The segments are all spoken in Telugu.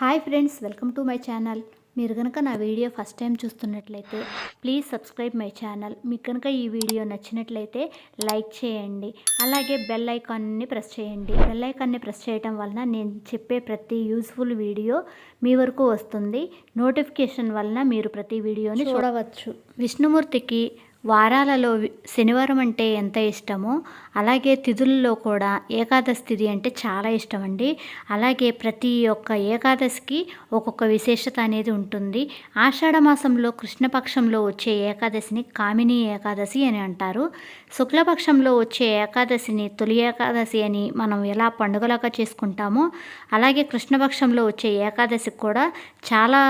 Hi friends welcome to my channel. మీరు కనుక నా వీడియో ఫస్ట్ టైం చూస్తున్నట్లయితే ప్లీజ్ సబ్స్క్రైబ్ మై ఛానల్. మీకు కనుక ఈ వీడియో నచ్చినట్లయితే లైక్ చేయండి. అలాగే బెల్ ఐకాన్ని ప్రెస్ చేయండి. బెల్ ఐకాన్ని ప్రెస్ చేయడం వలన నేను చెప్పే ప్రతి యూస్ఫుల్ వీడియో మీ వరకు వస్తుంది. నోటిఫికేషన్ వలన మీరు ప్రతి వీడియోని చూడవచ్చు. విష్ణుమూర్తికి వారాలలో శనివారం అంటే ఎంత ఇష్టమో అలాగే తిథులలో కూడా ఏకాదశి తిథి అంటే చాలా ఇష్టం అండి అలాగే ప్రతి ఒక్క ఏకాదశికి ఒక్కొక్క విశేషత అనేది ఉంటుంది. ఆషాఢ మాసంలో కృష్ణపక్షంలో వచ్చే ఏకాదశిని కామిని ఏకాదశి అని అంటారు. శుక్లపక్షంలో వచ్చే ఏకాదశిని తొలి ఏకాదశి అని మనం ఎలా పండుగలాగా చేసుకుంటామో అలాగే కృష్ణపక్షంలో వచ్చే ఏకాదశికి కూడా చాలా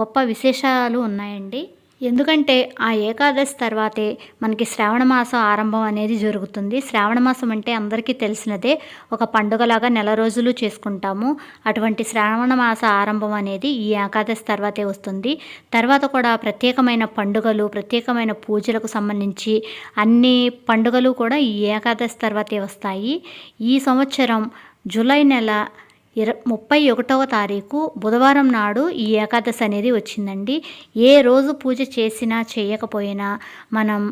గొప్ప విశేషాలు ఉన్నాయండి. ఎందుకంటే ఆ ఏకాదశి తర్వాతే మనకి శ్రావణ మాసం ఆరంభం అనేది జరుగుతుంది. శ్రావణ మాసం అంటే అందరికీ తెలిసినదే ఒక పండుగలాగా నెల రోజులు చేసుకుంటాము. అటువంటి శ్రావణ మాస ఆరంభం అనేది ఈ ఏకాదశి తర్వాతే వస్తుంది. తర్వాత కూడా ప్రత్యేకమైన పండుగలు ప్రత్యేకమైన పూజలకు సంబంధించి అన్ని పండుగలు కూడా ఈ ఏకాదశి తర్వాతే వస్తాయి. ఈ సంవత్సరం జూలై నెల ఇర ముప్పై ఒకటవ తారీఖు బుధవారం నాడు ఈ ఏకాదశి అనేది వచ్చిందండి. ఏ రోజు పూజ చేసినా చేయకపోయినా మనం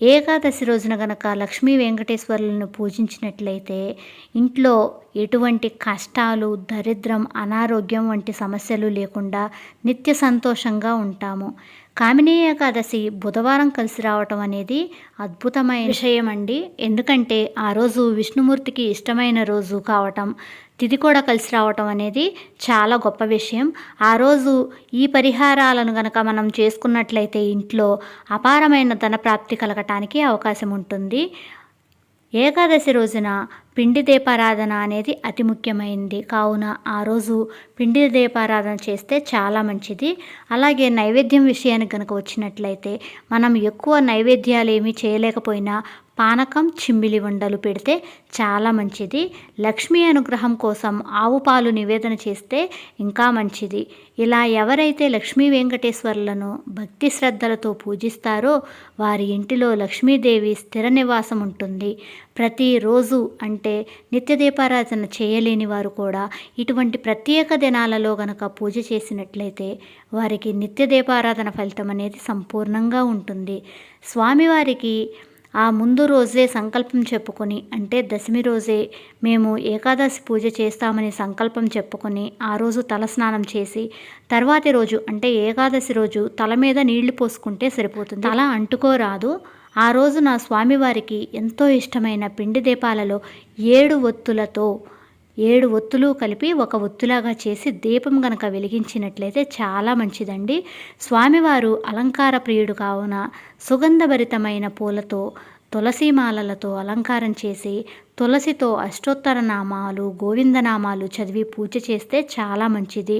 ఏకాదశి రోజున గనక లక్ష్మీ వెంకటేశ్వరులను పూజించినట్లయితే ఇంట్లో ఎటువంటి కష్టాలు దరిద్రం అనారోగ్యం వంటి సమస్యలు లేకుండా నిత్య సంతోషంగా ఉంటాము. కామినీ ఏకాదశి బుధవారం కలిసి రావటం అనేది అద్భుతమైన విషయం అండి ఎందుకంటే ఆ రోజు విష్ణుమూర్తికి ఇష్టమైన రోజు కావటం తిథి కూడా కలిసి రావటం అనేది చాలా గొప్ప విషయం. ఆ రోజు ఈ పరిహారాలను గనక మనం చేసుకున్నట్లయితే ఇంట్లో అపారమైన ధన ప్రాప్తి కలగటానికి అవకాశం ఉంటుంది. ఏకాదశి రోజున పిండి దీపారాధన అనేది అతి ముఖ్యమైనది కావున ఆ రోజు పిండి దీపారాధన చేస్తే చాలా మంచిది. అలాగే నైవేద్యం విషయానికి కనుక వచ్చినట్లయితే మనం ఎక్కువ నైవేద్యాలు ఏమీ చేయలేకపోయినా పానకం చిమ్మిలి ఉండలు పెడితే చాలా మంచిది. లక్ష్మీ అనుగ్రహం కోసం ఆవు పాలు నివేదన చేస్తే ఇంకా మంచిది. ఇలా ఎవరైతే లక్ష్మీ వెంకటేశ్వర్లను భక్తి శ్రద్ధలతో పూజిస్తారో వారి ఇంటిలో లక్ష్మీదేవి స్థిర నివాసం ఉంటుంది. ప్రతిరోజు అంటే నిత్య దీపారాధన చేయలేని వారు కూడా ఇటువంటి ప్రత్యేక దినాలలో గనక పూజ చేసినట్లయితే వారికి నిత్య దీపారాధన ఫలితం అనేది సంపూర్ణంగా ఉంటుంది. స్వామివారికి ఆ ముందు రోజే సంకల్పం చెప్పుకొని అంటే దశమి రోజే మేము ఏకాదశి పూజ చేస్తామని సంకల్పం చెప్పుకొని ఆ రోజు తలస్నానం చేసి తర్వాతి రోజు అంటే ఏకాదశి రోజు తల మీద నీళ్ళు పోసుకుంటే సరిపోతుంది. తల అంటుకోరాదు. ఆ రోజు నా స్వామివారికి ఎంతో ఇష్టమైన పిండి దీపాలలో ఏడు ఒత్తులతో ఏడు ఒత్తులు కలిపి ఒక ఒత్తులాగా చేసి దీపం గనక వెలిగించినట్లయితే చాలా మంచిదండి. స్వామివారు అలంకార ప్రియుడు కావున సుగంధభరితమైన పూలతో తులసీమాలలతో అలంకారం చేసి తులసితో అష్టోత్తర నామాలు గోవిందనామాలు చదివి పూజ చేస్తే చాలా మంచిది.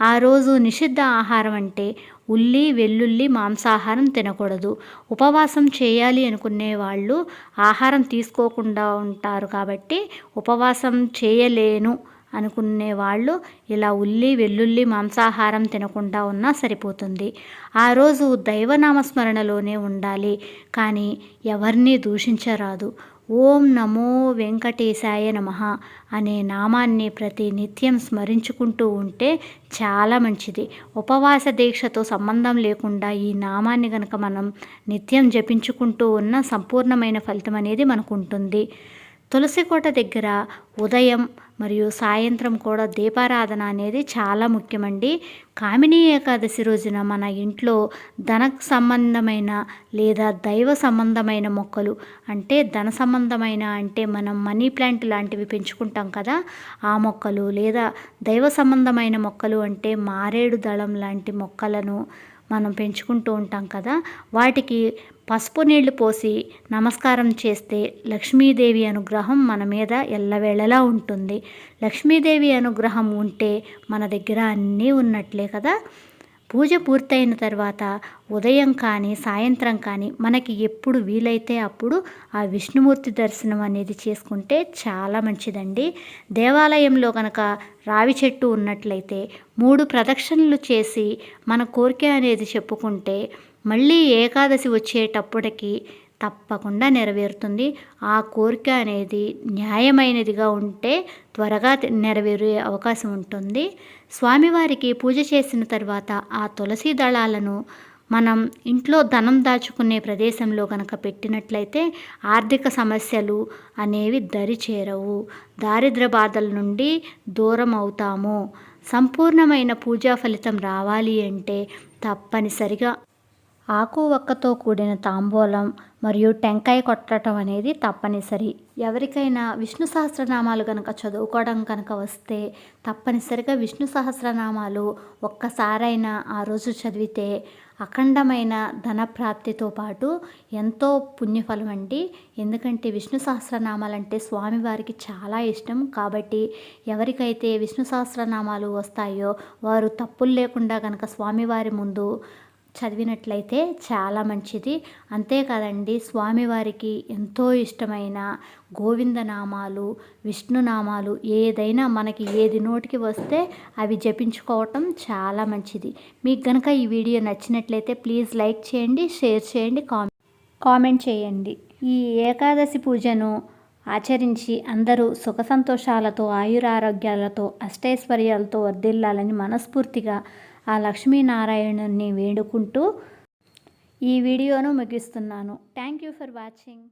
ఆ రోజు నిషిద్ధ ఆహారం అంటే ఉల్లి వెల్లుల్లి మాంసాహారం తినకూడదు. ఉపవాసం చేయాలి అనుకునే వాళ్ళు ఆహారం తీసుకోకుండా ఉంటారు కాబట్టి ఉపవాసం చేయలేను అనుకునే వాళ్ళు ఇలా ఉల్లి వెల్లుల్లి మాంసాహారం తినకుండా ఉన్నా సరిపోతుంది. ఆ రోజు దైవనామస్మరణలోనే ఉండాలి. కానీ ఎవరిని దూషించరాదు. ఓం నమో వెంకటేశాయ నమ అనే నామాన్ని ప్రతి నిత్యం స్మరించుకుంటూ ఉంటే చాలా మంచిది. ఉపవాస దీక్షతో సంబంధం లేకుండా ఈ నామాన్ని గనక మనం నిత్యం జపించుకుంటూ ఉన్న సంపూర్ణమైన ఫలితం అనేది మనకు ఉంటుంది. తులసి కోట దగ్గర ఉదయం మరియు సాయంత్రం కూడా దీపారాధన అనేది చాలా ముఖ్యమండి. కామినీ ఏకాదశి రోజున మన ఇంట్లో ధన సంబంధమైన లేదా దైవ సంబంధమైన మొక్కలు అంటే ధన సంబంధమైన అంటే మనం మనీ ప్లాంట్ లాంటివి పెంచుకుంటాం కదా ఆ మొక్కలు లేదా దైవ సంబంధమైన మొక్కలు అంటే మారేడు దళం లాంటి మొక్కలను మనం పెంచుకుంటూ ఉంటాం కదా వాటికి పసుపు నీళ్ళు పోసి నమస్కారం చేస్తే లక్ష్మీదేవి అనుగ్రహం మన మీద ఎల్లవేళలా ఉంటుంది. లక్ష్మీదేవి అనుగ్రహం ఉంటే మన దగ్గర అన్నీ ఉన్నట్లే కదా? పూజ పూర్తయిన తర్వాత ఉదయం కానీ సాయంత్రం కానీ మనకి ఎప్పుడు వీలైతే అప్పుడు ఆ విష్ణుమూర్తి దర్శనం అనేది చేసుకుంటే చాలా మంచిదండి. దేవాలయంలో కనుక రావి చెట్టు ఉన్నట్లయితే మూడు ప్రదక్షిణలు చేసి మన కోరిక అనేది చెప్పుకుంటే మళ్ళీ ఏకాదశి వచ్చేటప్పటికి తప్పకుండా నెరవేరుతుంది. ఆ కోరిక అనేది న్యాయమైనదిగా ఉంటే త్వరగా నెరవేరే అవకాశం ఉంటుంది. స్వామివారికి పూజ చేసిన తర్వాత ఆ తులసి దళాలను మనం ఇంట్లో ధనం దాచుకునే ప్రదేశంలో కనుక పెట్టినట్లయితే ఆర్థిక సమస్యలు అనేవి దరి చేరవు. దారిద్ర బాధల నుండి దూరం అవుతాము. సంపూర్ణమైన పూజా ఫలితం రావాలి అంటే తప్పనిసరిగా ఆకు ఒక్కతో కూడిన తాంబూలం మరియు టెంకాయ కొట్టడం అనేది తప్పనిసరి. ఎవరికైనా విష్ణు సహస్రనామాలు కనుక చదువుకోవడం కనుక వస్తే తప్పనిసరిగా విష్ణు సహస్రనామాలు ఒక్కసారైనా ఆ రోజు చదివితే అఖండమైన ధనప్రాప్తితో పాటు ఎంతో పుణ్యఫలం అండి. ఎందుకంటే విష్ణు సహస్రనామాలంటే స్వామివారికి చాలా ఇష్టం. కాబట్టి ఎవరికైతే విష్ణు సహస్రనామాలు వస్తాయో వారు తప్పులు లేకుండా కనుక స్వామివారి ముందు చదివినట్లయితే చాలా మంచిది. అంతేకాదండి స్వామివారికి ఎంతో ఇష్టమైన గోవిందనామాలు విష్ణునామాలు ఏదైనా మనకి ఏది నోటికి వస్తే అవి జపించుకోవటం చాలా మంచిది. మీకు కనుక ఈ వీడియో నచ్చినట్లయితే ప్లీజ్ లైక్ చేయండి షేర్ చేయండి కామెంట్ కామెంట్ చేయండి. ఈ ఏకాదశి పూజను ఆచరించి అందరూ సుఖ సంతోషాలతో ఆయురారోగ్యాలతో అష్టైశ్వర్యాలతో వర్ధిల్లాలని మనస్ఫూర్తిగా ఆ లక్ష్మీనారాయణుని వేడుకుంటూ ఈ వీడియోను ముగిస్తున్నాను. Thank you for watching